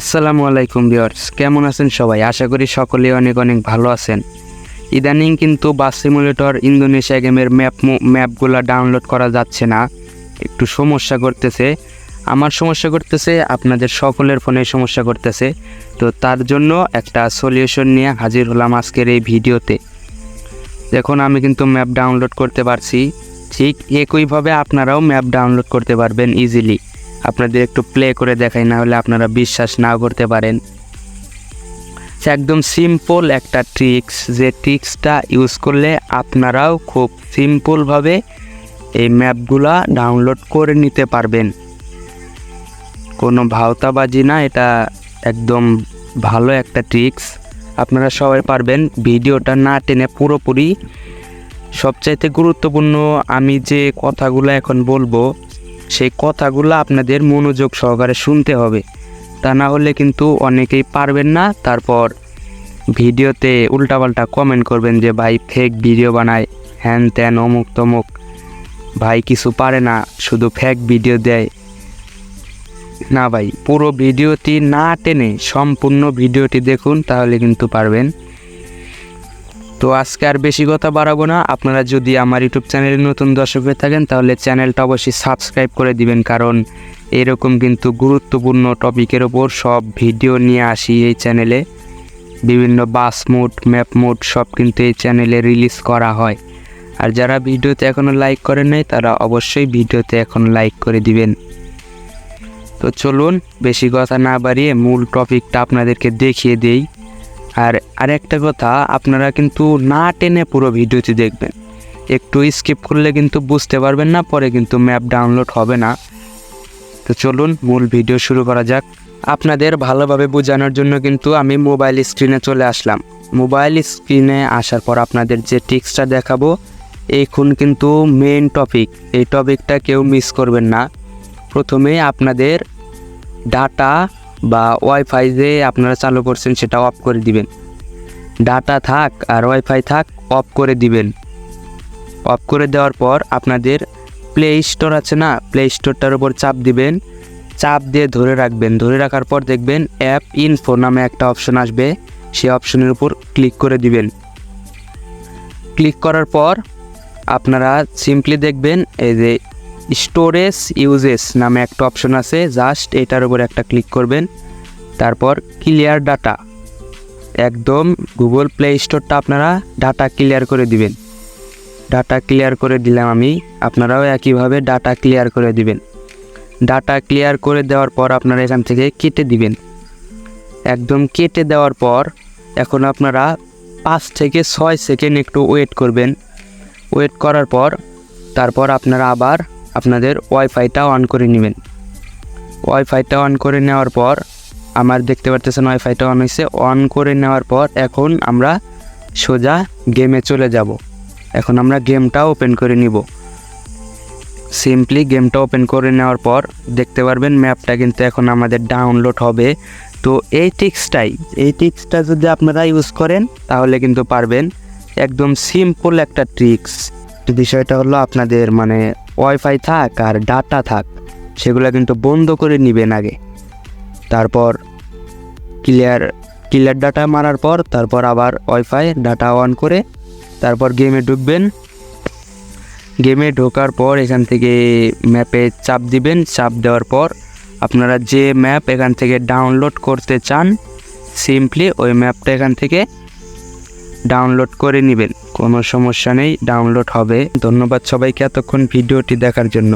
আসসালামু আলাইকুম ভিউয়ার্স, কেমন আছেন সবাই? আশা করি সকলেই অনেক অনেক ভালো আছেন। ইদানিং কিন্তু বাস সিমুলেটর ইন্দোনেশিয়া গেমের ম্যাপ ম্যাপগুলো ডাউনলোড করা যাচ্ছে না। একটু সমস্যা করতেছে। আমার সমস্যা করতেছে, আপনাদের সকলের ফোনে সমস্যা করতেছে। তো তার জন্য একটা সলিউশন নিয়ে হাজির হলাম আজকের এই ভিডিওতে। দেখুন, আমি কিন্তু ম্যাপ ডাউনলোড করতে পারছি। ঠিক একইভাবে আপনারাও ম্যাপ ডাউনলোড করতে পারবেন ইজিলি আপনাদের একটু প্লে করে দেখাই, না হলে আপনারা বিশ্বাস নাও করতে পারেন। একদম সিম্পল একটা ট্রিক্স যে ট্রিক্সটা ইউজ করলে আপনারাও খুব সিম্পলভাবে এই ম্যাপগুলা ডাউনলোড করে নিতে পারবেন। কোনো ভাওতাবাজি না, এটা একদম ভালো একটা ট্রিক্স আপনারা সবাই পারবেন, ভিডিওটা না টেনে পুরোপুরি। সবচাইতে গুরুত্বপূর্ণ আমি যে কথাগুলো এখন বলব সেই কথাগুলো আপনাদের মনোযোগ সহকারে শুনতে হবে। তা না হলে কিন্তু অনেকেই পারবেন না। তারপর ভিডিওতে উল্টাপাল্টা কমেন্ট করবেন যে, ভাই ফেক ভিডিও বানায়। হ্যান ত্যান, অমুক তমুক। ভাই, কিছু পারে না, শুধু ফেক ভিডিও দেয়। না ভাই, পুরো ভিডিওটি না টেনে সম্পূর্ণ ভিডিওটি দেখুন, তাহলে কিন্তু পারবেন। তো আজকে আর বেশি কথা বাড়াবো না। আপনারা যদি আমার ইউটিউব চ্যানেলে নতুন দর্শক হয়ে থাকেন, তাহলে চ্যানেলটা অবশ্যই সাবস্ক্রাইব করে দিবেন, কারণ এরকম কিন্তু গুরুত্বপূর্ণ টপিকের ওপর সব ভিডিও নিয়ে আসি এই চ্যানেলে। বিভিন্ন বাস মোড, ম্যাপ মোড, সব কিন্তু এই চ্যানেলে রিলিজ করা হয়। আর যারা ভিডিওতে এখনও লাইক করেন নাই, তারা অবশ্যই ভিডিওতে এখন লাইক করে দিবেন। তো চলুন, বেশি কথা না বাড়িয়ে মূল টপিকটা আপনাদেরকে দেখিয়ে দেই। আর আরেকটা কথা, আপনারা কিন্তু না টেনে পুরো ভিডিওটি দেখবেন। একটু স্কিপ করলে কিন্তু বুঝতে পারবেন না, পরে কিন্তু ম্যাপ ডাউনলোড হবে না। তো চলুন, মূল ভিডিও শুরু করা যাক। আপনাদের ভালোভাবে বোঝানোর জন্য কিন্তু আমি মোবাইল স্ক্রিনে চলে আসলাম। মোবাইল স্ক্রিনে আসার পর আপনাদের যে টিক্সটা দেখাবো এখন কিন্তু মেন টপিক এই টপিকটা কেউ মিস করবেন না। প্রথমে আপনাদের ডাটা বা ওয়াইফাই যে আপনারা চালু করছেন সেটা অফ করে দিবেন। ডাটা থাক আর ওয়াইফাই থাক অফ করে দিবেন। অফ করে দেওয়ার পর আপনাদের প্লে স্টোর আছে না? প্লে স্টোরটার উপর চাপ দিবেন। চাপ দিয়ে ধরে রাখবেন। ধরে রাখার পর দেখবেন অ্যাপ ইনফো নামে একটা অপশন আসবে। সেই অপশনের উপর ক্লিক করে দিবেন। ক্লিক করার পর আপনারা সিম্পলি দেখবেন, এই যে স্টোরেজ ইউজেস নামে একটা অপশন আছে। জাস্ট এটার উপর একটা ক্লিক করবেন। তারপর ক্লিয়ার ডাটা। একদম গুগল প্লে স্টোরটা আপনারা ডাটা ক্লিয়ার করে দিবেন। ডাটা ক্লিয়ার করে দিলাম আমি, আপনারাও একইভাবে ডাটা ক্লিয়ার করে দিবেন। ডাটা ক্লিয়ার করে দেওয়ার পর আপনারা এখান থেকে কেটে দিবেন। একদম কেটে দেওয়ার পর এখন আপনারা পাঁচ থেকে ছয় সেকেন্ড একটু ওয়েট করবেন। ওয়েট করার পর তারপর আপনারা আবার আপনাদের ওয়াইফাইটা অন করে নেবেন। ওয়াইফাইটা অন করে নেওয়ার পর, আমার দেখতে পারতেছেন ওয়াইফাইটা অন হয়েছে অন করে নেওয়ার পর এখন আমরা সোজা গেমে চলে যাব। এখন আমরা গেমটা ওপেন করে নিব। সিম্পলি গেমটা ওপেন করে নেওয়ার পর, দেখতে পারবেন ম্যাপটা কিন্তু এখন আমাদের ডাউনলোড হবে। তো এই টিক্সটাই এই টিক্সটা যদি আপনারা ইউজ করেন, তাহলে কিন্তু পারবেন। একদম সিম্পল একটা ট্রিক্স বিষয়টা হলো আপনাদের মানে ওয়াইফাই থাক আর ডাটা থাক, সেগুলো কিন্তু বন্ধ করে নেবেন আগে। তারপর ক্লিয়ার ক্লিয়ার ডাটা মারার পর তারপর আবার ওয়াইফাই ডাটা অন করে তারপর গেমে ঢুকবেন। গেমে ঢোকার পর এখান থেকে ম্যাপে চাপ দিবেন, চাপ দেওয়ার পর আপনারা যে ম্যাপ এখান থেকে ডাউনলোড করতে চান সিম্পলি ওই ম্যাপটা এখান থেকে ডাউনলোড করে নেবেন। কোনো সমস্যা নেই ডাউনলোড হবে। ধন্যবাদ সবাইকে এতক্ষণ ভিডিওটি দেখার জন্য।